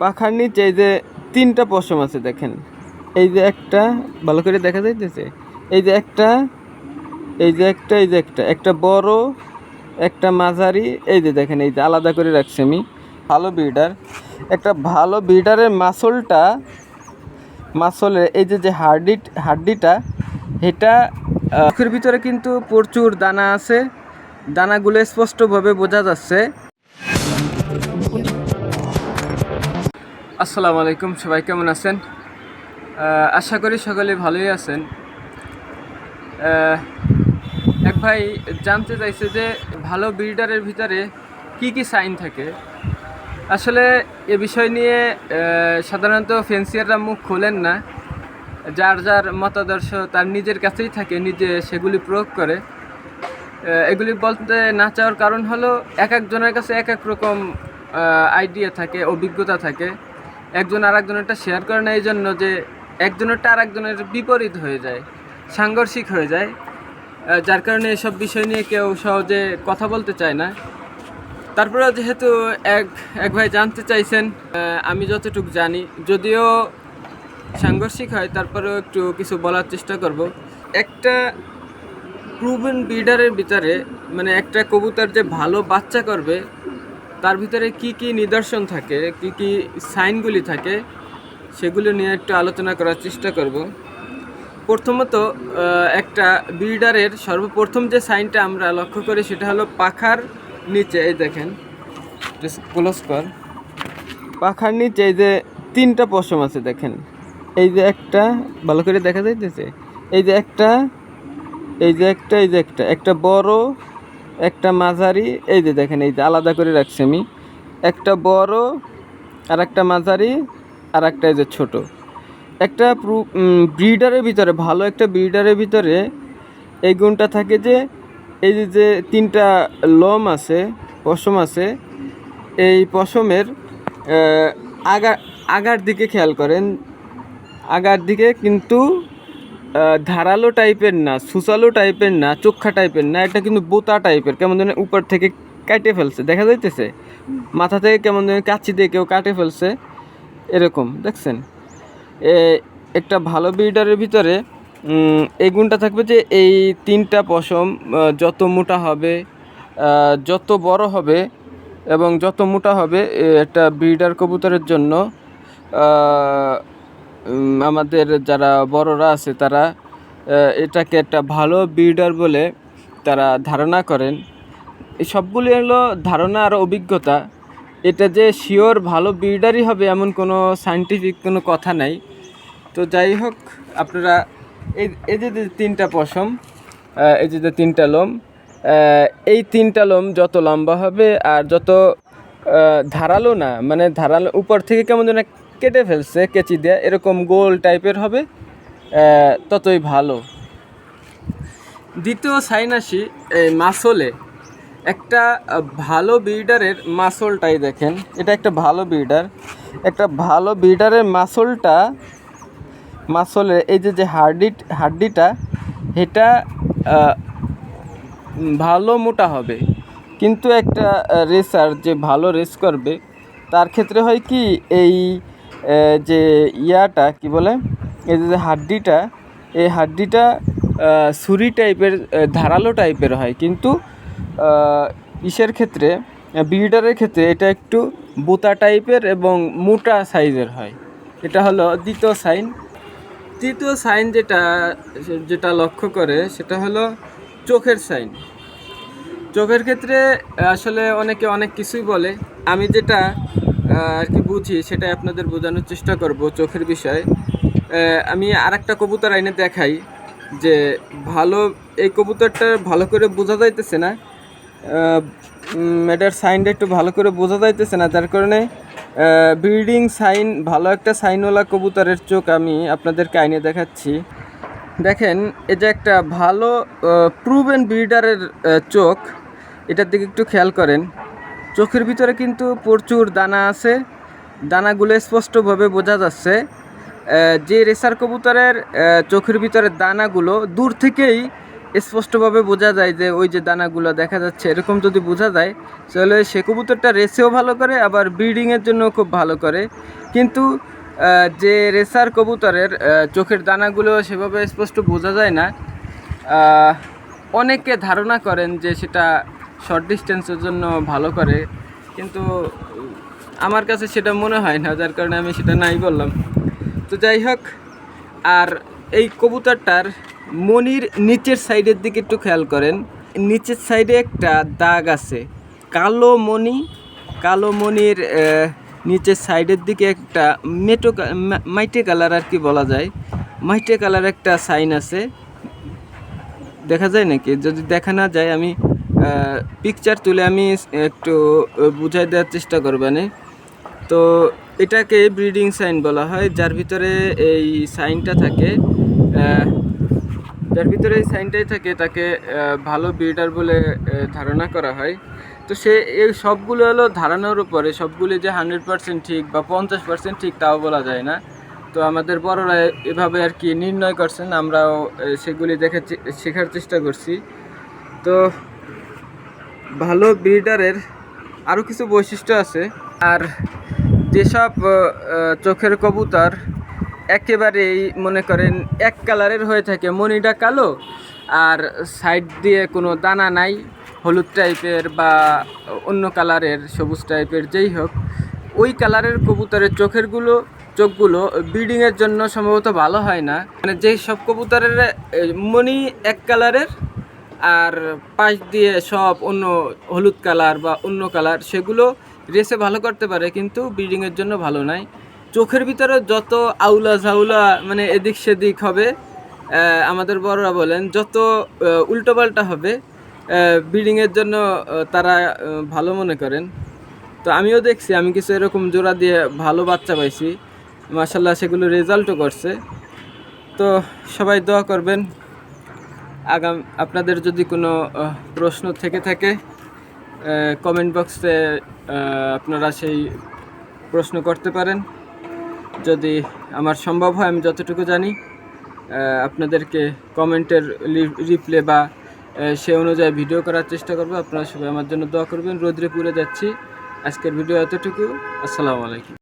পাখার নিচে এই যে তিনটা পশম আছে দেখেন। এই যে একটা, ভালো করে দেখা যাইতেছে। এই যে একটা, এই যে একটা, এই যে একটা। একটা বড়, একটা মাঝারি, এই যে দেখেন, এই যে আলাদা করে রাখছি আমি। ভালো বিডার একটা ভালো বিডারের মাসলটা, মাসলের এই যে যে হাড্ডি, হাড্ডিটা, এটা চোখের ভিতরে কিন্তু প্রচুর দানা আছে। দানাগুলো স্পষ্টভাবে বোঝা যাচ্ছে। আসসালামু আলাইকুম, সবাই কেমন আছেন? আশা করি সকলে ভালোই আছেন। এক ভাই জানতে চাইছে যে ভালো বিল্ডারের ভিতরে কি কি সাইন থাকে? আসলে এ বিষয় নিয়ে সাধারণত ফেন্সিয়াররা মুখ খোলেন না। যার যার মতাদর্শ তার নিজের কাছেই থাকে, নিজে সেগুলি প্রয়োগ করে। এগুলি বলতে না চাওয়ার কারণ হলো, এক একজনের কাছে এক এক রকম আইডিয়া থাকে, অভিজ্ঞতা থাকে। একজন আর একজনেরটা শেয়ার করে না এই জন্য যে একজনেরটা আর একজনের বিপরীত হয়ে যায়, সাংঘর্ষিক হয়ে যায়। যার কারণে এসব বিষয় নিয়ে কেউ সহজে কথা বলতে চায় না। তারপরেও যেহেতু এক এক ভাই জানতে চাইছেন আমি যতটুকু জানি, যদিও সাংঘর্ষিক হয়, তারপরেও একটু কিছু বলার চেষ্টা করব। একটা প্রুভেন ব্রিডারের ভিতরে মানে একটা কবুতর যে ভালো বাচ্চা করবে তার ভিতরে কি কি নিদর্শন থাকে, কি কি সাইনগুলি থাকে, সেগুলো নিয়ে একটু আলোচনা করার চেষ্টা করব। প্রথমত একটা বিল্ডারের সর্বপ্রথম যে সাইনটা আমরা লক্ষ্য করি সেটা হলো পাখার নিচে, এই দেখেন ক্লোজ কর। পাখার নিচে এই যে তিনটা পশম আছে, দেখেন, এই যে একটা, ভালো করে দেখা যাইতেছে, এই যে একটা, এই যে একটা, এই যে একটা একটা বড় একটা মাঝারি, এই যে দেখেন, এই যে আলাদা করে রাখছি আমি। একটা বড় আর একটা মাঝারি আর একটা এই যে ছোট। একটা ব্রিডারের ভিতরে, ভালো একটা ব্রিডারের ভিতরে এই গুণটা থাকে যে, এই যে যে তিনটা লম আছে, পশম আছে, এই পশমের আগা, আগার দিকে খেয়াল করেন। আগার দিকে কিন্তু ধারালো টাইপের না সুসালো টাইপের না, চোখা টাইপের না, এটা কিন্তু বোতা টাইপের, কেমন যেন উপর থেকে কাটে ফেলছে, দেখা যাইতেছে? মাথা থেকে কেমন যেন কাচি দিয়ে কেউ কাটে ফেলছে, এরকম, দেখছেন? একটা ভালো ব্রিডারের ভিতরে এই গুণটা থাকবে যে এই তিনটা পশম যত মোটা হবে যত বড় হবে এবং যত মোটা হবে একটা ব্রিডার কবুতরের জন্য আমাদের যারা বড়রা আছে তারা এটাকে একটা ভালো ব্রিডার বলে তারা ধারণা করেন। এই সবগুলি হলো ধারণা আর অভিজ্ঞতা। এটা যে শিওর ভালো ব্রিডারই হবে এমন কোনো সাইন্টিফিক কোনো কথা নাই। তো যাই হোক, আপনারা এই যে তিনটা পশম এই যে তিনটা লোম এই তিনটা লোম যত লম্বা হবে আর যত ধারালো না মানে ধারালো, উপর থেকে কেমন যেন কেটে ফেলছে, কেচি দিয়ে, এরকম গোল টাইপের হবে ততই ভালো। দ্বিতীয় সাইন আসি এই মাসলে, একটা ভালো বিল্ডারের মাসলটাই দেখেন। এটা একটা ভালো বিল্ডার একটা ভালো বিল্ডারের মাসলটা, মাসলে, এই যে যে হাড্ডি, হাড্ডিটা, এটা ভালো মোটা হবে। কিন্তু একটা রেসার যে ভালো রেস করবে, তার ক্ষেত্রে হয় কি, এই যে ইয়াটা, কি বলে? এই যে হাড্ডিটা, এই হাড্ডিটা ছুরি টাইপের ধারালো টাইপের হয়। কিন্তু ইসের ক্ষেত্রে বিল্ডারের ক্ষেত্রে এটা একটু বোতা টাইপের এবং মোটা সাইজের হয়। এটা হলো দ্বিতীয় সাইন। তৃতীয় সাইন যেটা যেটা লক্ষ্য করে, সেটা হলো চোখের সাইন। চোখের ক্ষেত্রে, আসলে অনেকে অনেক কিছুই বলে। আমি যেটা আর কি বুঝি, সেটাই আপনাদের বোঝানোর চেষ্টা করব চোখের বিষয়ে। আমি আর একটা কবুতর আইনে দেখাই যে ভালো, এই কবুতরটা ভালো করে বোঝা যাইতেছে না। এটার সাইনটা একটু ভালো করে বোঝা যাইতেছে না, যার কারণে ব্রিডিং সাইন ভালো একটা সাইনওয়ালা কবুতরের চোখ আমি আপনাদেরকে আইনে দেখাচ্ছি। দেখেন যে একটা ভালো প্রুভেন ব্রিডারের চোখ, এটার দিকে একটু খেয়াল করেন। চোখের ভিতরে কিন্তু প্রচুর দানা আছে। দানাগুলো স্পষ্টভাবে বোঝা যাচ্ছে। যে রেসার কবুতরের চোখের ভিতরে দানাগুলো দূর থেকেই স্পষ্টভাবে বোঝা যায় যে ওই যে দানাগুলো দেখা যাচ্ছে। এরকম যদি বোঝা যায়, তাহলে সে কবুতরটা রেসেও ভালো করে, আবার ব্রিডিংয়ের জন্য খুব ভালো করে। কিন্তু যে রেসার কবুতরের চোখের দানাগুলো সেভাবে স্পষ্ট বোঝা যায় না। অনেকে ধারণা করেন যে সেটা শর্ট ডিস্টেন্সের জন্য ভালো করে, কিন্তু আমার কাছে সেটা মনে হয় না, যার কারণে আমি সেটা নাই বললাম। তো যাই হোক, আর এই কবুতরটার মনির নিচের সাইডের দিকে একটু খেয়াল করেন। নিচের সাইডে একটা দাগ আছে। কালো মণি কালো মণির নিচের সাইডের দিকে একটা মেটো মাইটে কালার আর কি বলা যায়। মাইটে কালার একটা সাইন আছে। দেখা যায় নাকি? যদি দেখা না যায়, আমি পিকচার তুলে আমি একটু বুঝাই দেওয়ার চেষ্টা করবেন তো এটাকে ব্রিডিং সাইন বলা হয়, যার ভিতরে এই সাইনটা থাকে যার ভিতরে এই সাইনটাই থাকে, তাকে ভালো ব্রিডার বলে ধারণা করা হয়। তো সে, এই সবগুলো হলো ধারণার উপরে, সবগুলি যে হান্ড্রেড পার্সেন্ট ঠিক বা পঞ্চাশ পার্সেন্ট ঠিক তাও বলা যায় না। তো আমাদের বড়রা এভাবে আর কি নির্ণয় করছেন, আমরাও সেগুলি দেখে শেখার চেষ্টা করছি। তো ভালো ব্রিডারের আরও কিছু বৈশিষ্ট্য আছে। আর যেসব চোখের কবুতর একেবারেই মনে করেন এক কালারের হয়ে থাকে, মনিটা কালো, আর সাইড দিয়ে কোনো দানা নাই, হলুদ টাইপের বা অন্য কালারের, সবুজ টাইপের যেই হোক, ওই কালারের কবুতরের চোখেরগুলো, চোখগুলো ব্রিডিংয়ের জন্য সম্ভবত ভালো হয় না। মানে যেই সব কবুতরের মনি এক কালারের আর পাশ দিয়ে সব অন্য হলুদ কালার বা অন্য কালার সেগুলো রেসে ভালো করতে পারে, কিন্তু ব্রিডিংয়ের জন্য ভালো নয় চোখের ভিতরে যত আউলা ঝাউলা মানে এদিক সেদিক হবে আমাদের বড়রা বলেন, যত উল্টোপাল্টা হবে ব্রিডিংয়ের জন্য তারা ভালো মনে করেন। তো আমিও দেখছি, আমি কিছু এরকম জোড়া দিয়ে ভালো বাচ্চা পাইছি। মাসাল্লাহ সেগুলো রেজাল্টও করছে। তো সবাই দোয়া করবেন। আগাম, আপনাদের যদি কোনো প্রশ্ন থেকে থাকে কমেন্ট বক্সে আপনারা সেই প্রশ্ন করতে পারেন। যদি আমার সম্ভব হয়, আমি যতটুকু জানি আপনাদেরকে কমেন্টের রিপ্লে বা সে অনুযায়ী ভিডিও করার চেষ্টা করব। আপনারা সবাই আমার জন্য দোয়া করবেন। রোদ্রে পুড়ে যাচ্ছি। আজকের ভিডিও এতটুকু। আসসালামু আলাইকুম।